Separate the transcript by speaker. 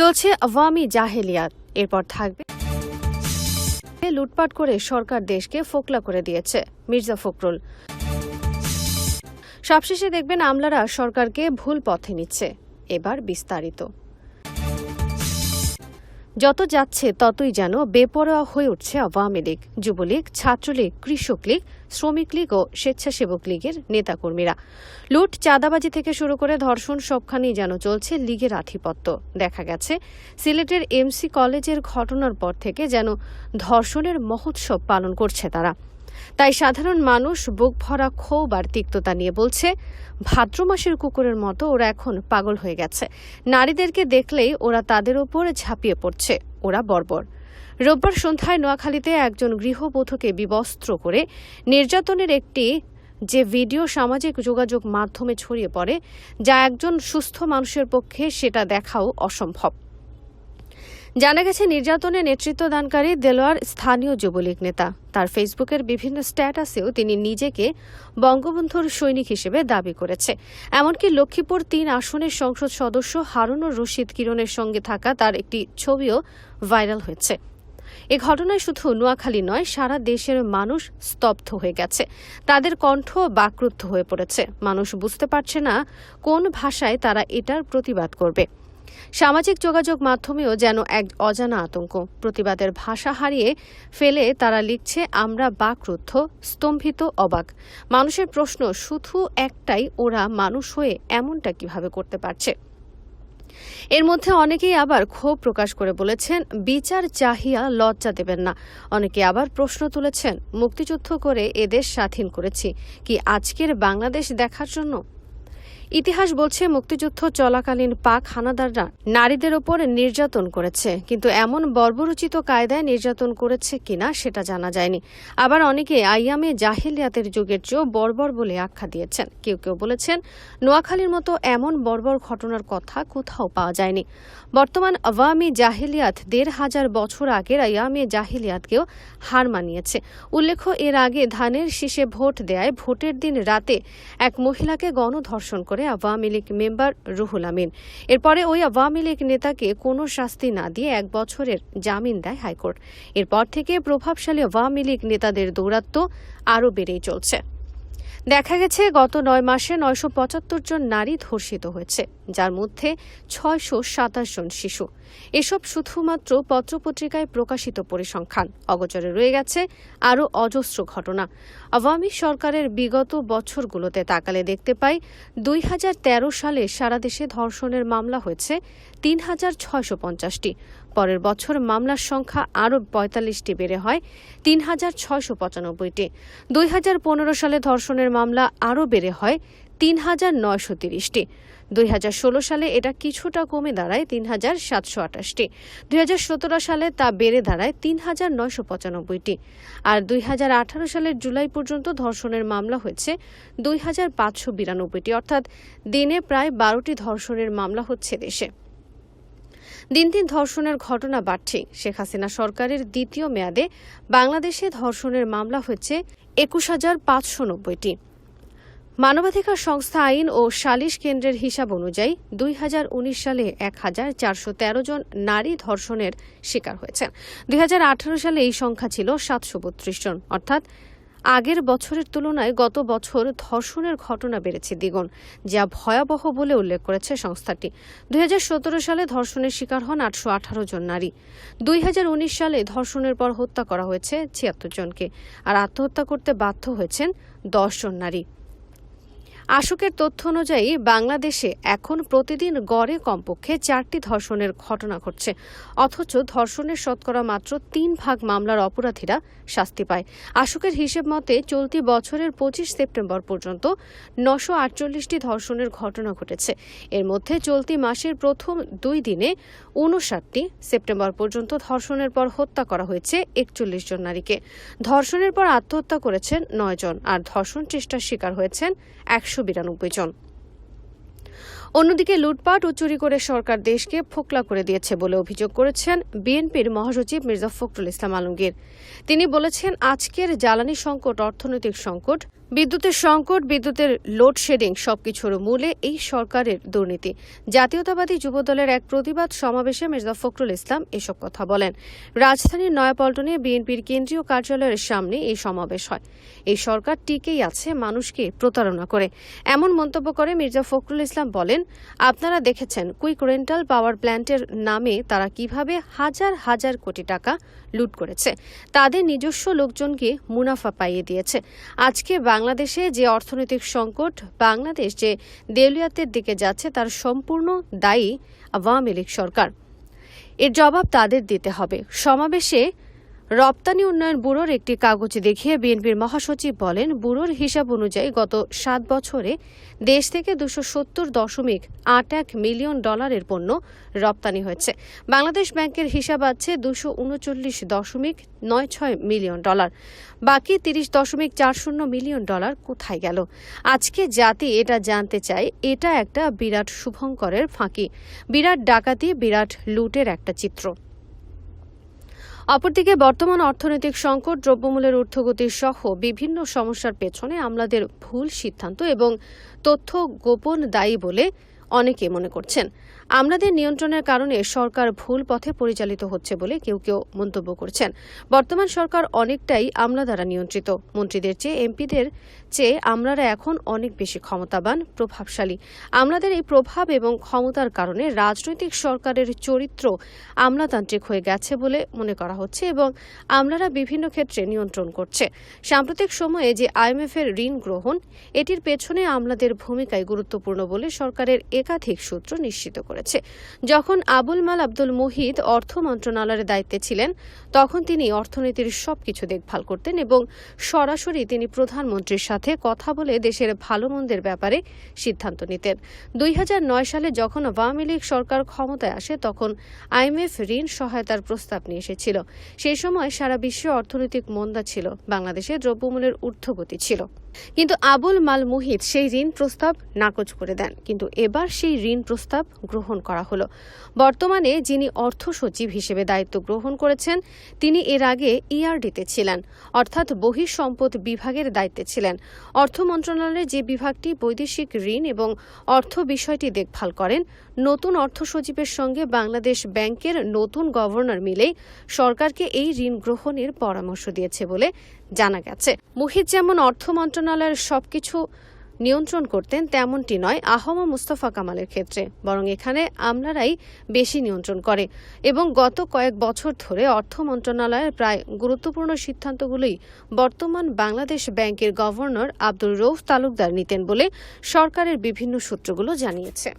Speaker 1: চলছে আওয়ামী জাহেলিয়াত। এরপর থাকবে লুটপাট করে সরকার দেশকে ফোকলা করে দিয়েছে মির্জা ফখরুল। সবশেষে দেখবেন আমলারা সরকারকে ভুল পথে নিচ্ছে। এবার বিস্তারিত। যত যাচ্ছে ততই যেন বেপরোয়া হয়ে উঠছে আওয়ামী লীগ, যুবলীগ, ছাত্রলীগ কৃষক লীগ শ্রমিক লীগ ও স্বেচ্ছাসেবক লীগের নেতাকর্মীরা। লুট, চাঁদাবাজি থেকে শুরু করে ধর্ষণ সবখানেই যেন চলছে লীগের আধিপত্য। দেখা গেছে, সিলেটের এমসি কলেজের ঘটনার পর থেকে যেন ধর্ষণের মহোৎসব পালন করছে তারা। তাই সাধারণ মানুষ বুক ভরা ক্ষোভ আর তিক্ততা নিয়ে বলছে, ভাদ্র মাসের কুকুরের মতো ওরা এখন পাগল হয়ে গেছে। নারীদেরকে দেখলেই ওরা তাদের ওপর ঝাঁপিয়ে পড়ছে। ওরা বর্বর। রোববার সন্ধ্যায় নোয়াখালীতে একজন গৃহবধূকে বিবস্ত্র করে নির্যাতনের একটি যে ভিডিও সামাজিক যোগাযোগ মাধ্যমে ছড়িয়ে পড়ে, যা একজন সুস্থ মানুষের পক্ষে সেটা দেখাও অসম্ভব। জানা গেছে, নির্যাতনে নেতৃত্বদানকারী দেলোয়ার স্থানীয় যুবলীগ নেতা। তার ফেসবুকের বিভিন্ন স্ট্যাটাসেও তিনি নিজেকে বঙ্গবন্ধুর সৈনিক হিসেবে দাবি করেছে। এমনকি লক্ষ্মীপুর তিন আসনের সংসদ সদস্য হারুনুর রশিদ কিরণের সঙ্গে থাকা তার একটি ছবিও ভাইরাল হয়েছে। এ ঘটনায় শুধু নোয়াখালী নয়, সারা দেশের মানুষ স্তব্ধ হয়ে গেছে। তাদের কণ্ঠ বাকরুদ্ধ হয়ে পড়েছে। মানুষ বুঝতে পারছে না কোন ভাষায় তারা এটার প্রতিবাদ করবে। সামাজিক যোগাযোগ মাধ্যমেও যেন এক অজানা আতঙ্ক। প্রতিবাদের ভাষা হারিয়ে ফেলে তারা লিখছে, আমরা বাকরুদ্ধ, স্তম্ভিত, অবাক। মানুষের প্রশ্ন, শুধু একটাই, ওরা মানুষ হয়ে এমনটা কীভাবে করতে পারছে? এর মধ্যে অনেকেই আবার ক্ষোভ প্রকাশ করে বলেছেন, বিচার চাহিয়া লজ্জা দেবেন না। অনেকে আবার প্রশ্ন তুলেছেন, মুক্তিযুদ্ধ করে এদের স্বাধীন করেছি, কি আজকের বাংলাদেশ দেখার জন্য? ইতিহাস বলছে মুক্তিযুদ্ধ চলাকালীন পাক হানাদাররা নারীদের ওপর নির্যাতন করেছে। কিন্তু এমন বর্বরচিত কায়দায় নির্যাতন করেছে কিনা সেটা জানা যায়নি। আবার অনেকে আইয়ামে জাহিলিয়াতের যুগের চেয়েও বর্বর বলে আখ্যা দিয়েছেন। কেউ কেউ বলেছেন, নোয়াখালীর মতো এমন বর্বর ঘটনার কথা কোথাও পাওয়া যায়নি। বর্তমান আওয়ামী জাহিলিয়াত দেড় হাজার বছর আগের আয়ামে জাহিলিয়াতকেও হার মানিয়েছে। উল্লেখ্য, এর আগে ধানের শীষে ভোট দেয় ভোটের দিন রাতে এক মহিলাকে গণধর্ষণ করে আওয়ামী লীগ মেম্বার রুহুল আমিন। এরপরে ওই আওয়ামী লীগ নেতাকে কোনো শাস্তি না দিয়ে এক বছরের জামিন দেয় হাইকোর্ট। এরপর থেকে প্রভাবশালী আওয়ামী লীগ নেতাদের দৌরাত্ম আরও বেড়েই চলছে। দেখা গেছে গত নয় মাসে নয়শো পঁচাত্তর জন নারী ধর্ষিত হয়েছে, যার মধ্যে ছয়শো সাতাশ জন শিশু। এসব শুধুমাত্র পত্রপত্রিকায় প্রকাশিত পরিসংখ্যান। অগোচরে রয়ে গেছে আরও অজস্র ঘটনা। আওয়ামী সরকারের বিগত বছরগুলোতে তাকালে দেখতে পাই, দুই হাজার তেরো সালে সারা দেশে ধর্ষণের মামলা হয়েছে তিন হাজার ছয়শো পঞ্চাশটি। পরের বছর মামলার সংখ্যা আরও পঁয়তাল্লিশটি বেড়ে হয় তিন হাজার ছয়শো পঁচানব্বইটি। দুই হাজার পনেরো সালে ধর্ষণের মামলা আরও বেড়ে হয় তিন হাজার নয়শো তিরিশটি। দুই হাজার ষোলো সালে এটা কিছুটা কমে দাঁড়ায় তিন হাজার সাতশো আটাশটি দুই হাজার সতেরো সালে তা বেড়ে দাঁড়ায় তিন হাজার নয়শো পঁচানব্বইটি। আর দুই হাজার আঠারো সালের জুলাই পর্যন্ত ধর্ষণের মামলা হয়েছে দুই হাজার পাঁচশো বিরানব্বইটি। অর্থাৎ দিনে প্রায় বারোটি ধর্ষণের মামলা হচ্ছে দেশে। দিন দিন ধর্ষণের ঘটনা বাড়ছে। শেখ হাসিনা সরকারের দ্বিতীয় মেয়াদে বাংলাদেশে ধর্ষণের মামলা হয়েছে একুশ হাজার পাঁচশো নব্বইটি। মানবাধিকার সংস্থা আইন ও সালিশ কেন্দ্রের হিসাব অনুযায়ী দুই হাজার উনিশ সালে এক হাজার চারশো তেরো জন নারী ধর্ষণের শিকার হয়েছেন। দুই হাজার আঠারো সালে এই সংখ্যা ছিল সাতশো বত্রিশ জন। অর্থাৎ আগের বছরের তুলনায় গত বছর ধর্ষণের ঘটনা বেড়েছে দ্বিগুণ, যা ভয়াবহ বলে উল্লেখ করেছে সংস্থাটি। দুই হাজার সতেরো সালে ধর্ষণের শিকার হন আটশো আঠারো জন নারী। দুই হাজার উনিশ সালে ধর্ষণের পর হত্যা করা হয়েছে ছিয়াত্তর জনকে, আর আত্মহত্যা করতে বাধ্য হয়েছেন দশ জন নারী। আশুকের তথ্য অনুযায়ী, বাংলাদেশে এখন প্রতিদিন গড়ে কমপক্ষে চারটি ধর্ষণের ঘটনা ঘটছে। অথচ ধর্ষণের শতকরা মাত্র তিন ভাগ মামলার অপরাধীরা শাস্তি পায়। আশুকের হিসেব মতে, চলতি বছরের পঁচিশ সেপ্টেম্বর পর্যন্ত নশো আটচল্লিশটি ধর্ষণের ঘটনা ঘটেছে। এর মধ্যে চলতি মাসের প্রথম দুই দিনে উনষাটটি সেপ্টেম্বর পর্যন্ত ধর্ষণের পর হত্যা করা হয়েছে একচল্লিশ জন নারীকে। ধর্ষণের পর আত্মহত্যা করেছেন নয় জন, আর ধর্ষণ চেষ্টার শিকার হয়েছেন একশো বিরানব্বই জন। অন্যদিকে লুটপাট ও চুরি করে সরকার দেশকে ফোকলা করে দিয়েছে বলে অভিযোগ করেছেন বিএনপির মহাসচিব মির্জা ফখরুল ইসলাম আলমগীর। তিনি বলেছেন, আজকের জ্বালানি সংকট, অর্থনৈতিক সংকট বিদ্যুতের সংকট, বিদ্যুতের লোডশেডিং সবকিছুর মূলে এই সরকারের দুর্নীতি। জাতীয়তাবাদী যুবদলের এক প্রতিবাদ সমাবেশে মির্জা ফখরুল ইসলাম এসব কথা বলেন। রাজধানীর নয়াপল্টনে বিএনপির কেন্দ্রীয় কার্যালয়ের সামনে এই সমাবেশ হয়। এই সরকার টিকেই আছে মানুষকে প্রতারণা করে। এমন মন্তব্য করে মির্জা ফখরুল ইসলাম বলেন, আপনারা দেখেছেন কুইক রেন্টাল পাওয়ার প্ল্যান্টের নামে তারা কীভাবে হাজার হাজার কোটি টাকা লুট করেছে। তাদের নিজস্ব লোকজনকে মুনাফা পাইয়ে দিয়েছে। আজকে বাংলাদেশে যে অর্থনৈতিক সংকট বাংলাদেশ যে দেউলিয়াতের দিকে যাচ্ছে, তার সম্পূর্ণ দায়ী আওয়ামী লীগ সরকার। এর জবাব তাদের দিতে হবে। সমাবেশে রপ্তানি উন্নয়ন ব্যুরোর একটি কাগজ দেখিয়ে বিএনপির মহাসচিব বলেন, ব্যুরোর হিসাব অনুযায়ী গত সাত বছরে দেশ থেকে দুশো সত্তর দশমিক আট এক মিলিয়ন ডলারের পণ্য রপ্তানি হয়েছে। বাংলাদেশ ব্যাংকের হিসাব আছে দুশো উনচল্লিশ দশমিক নয় ছয় মিলিয়ন ডলার। বাকি তিরিশ দশমিক চার শূন্য মিলিয়ন ডলার কোথায় গেল? আজকে জাতি এটা জানতে চায়, এটা একটা বিরাট শুভঙ্করের ফাঁকি। বিরাট ডাকাতি, বিরাট লুটের একটা চিত্র। অপরদিকে বর্তমান অর্থনৈতিক সংকট, দ্রব্যমূল্যের ঊর্ধ্বগতি সহ বিভিন্ন সমস্যার পেছনে আমলাদের ভুল সিদ্ধান্ত এবং তথ্য গোপন দায়ী বলে অনেকে মনে করছেন। আমলাদের নিয়ন্ত্রণের কারণে সরকার ভুল পথে পরিচালিত হচ্ছে বলে কেউ কেউ মন্তব্য করছেন। বর্তমান সরকার অনেকটাই আমলা দ্বারা নিয়ন্ত্রিত। মন্ত্রীদের চেয়ে এমপিদের চেয়ে আমলারা এখন অনেক বেশি ক্ষমতাবান, প্রভাবশালী। আমলাদের এই প্রভাব এবং ক্ষমতার কারণে রাজনৈতিক সরকারের চরিত্র আমলাতান্ত্রিক হয়ে গেছে বলে মনে করা হচ্ছে এবং আমলারা বিভিন্ন ক্ষেত্রে নিয়ন্ত্রণ করছে। সাম্প্রতিক সময়ে যে আইএমএফ এর ঋণ গ্রহণ, এটির পেছনে আমলাদের ভূমিকায় গুরুত্বপূর্ণ বলে সরকারের একাধিক সূত্র নিশ্চিত করেছে। যখন আবুল মাল আব্দুল মুহিত অর্থ মন্ত্রণালয়ের দায়িত্বে ছিলেন, তখন তিনি অর্থনীতির সবকিছু দেখভাল করতেন এবং সরাসরি তিনি প্রধানমন্ত্রীর সাথে কথা বলে দেশের ভালো মন্দের ব্যাপারে সিদ্ধান্ত নিতেন। দুই হাজার নয় সালে যখন আওয়ামী লীগ সরকার ক্ষমতায় আসে, তখন আইএমএফ ঋণ সহায়তার প্রস্তাব নিয়ে এসেছিল। সেই সময় সারা বিশ্বে অর্থনৈতিক মন্দা ছিল। বাংলাদেশে দ্রব্যমূল্যের ঊর্ধ্বগতি ছিল। কিন্তু আবুল মাল মুহিত সেই ঋণ প্রস্তাব নাকচ করে দেন। কিন্তু এবার সেই ঋণ প্রস্তাব গ্রহণ করা হলো। বর্তমানে যিনি অর্থ সচিব হিসেবে দায়িত্ব গ্রহণ করেছেন, তিনি এর আগে ইআরডিতে ছিলেন, অর্থাৎ বহিঃসম্পদ বিভাগের দায়িত্বে ছিলেন। অর্থ মন্ত্রণালয়ের যে বিভাগটি বৈদেশিক ঋণ এবং অর্থ বিষয়টি দেখভাল করেন, নতুন অর্থ সচিবের সঙ্গে বাংলাদেশ ব্যাংকের নতুন গভর্নর মিলেই সরকারকে এই ঋণ গ্রহণের পরামর্শ দিয়েছে বলে জানা গেছে। মুহিত যেমন অর্থ মন্ত্রণালয়ের সবকিছু নিয়ন্ত্রণ করতেন, তেমনটি নয় আহমা মুস্তফা কামালের ক্ষেত্রে। বরং এখানে আমলারাই বেশি নিয়ন্ত্রণ করে এবং গত কয়েক বছর ধরে অর্থ মন্ত্রণালয়ের প্রায় গুরুত্বপূর্ণ সিদ্ধান্তগুলোই বর্তমান বাংলাদেশ ব্যাংকের গভর্নর আব্দুর রৌফ তালুকদার নিতেন বলে সরকারের বিভিন্ন সূত্রগুলো জানিয়েছে।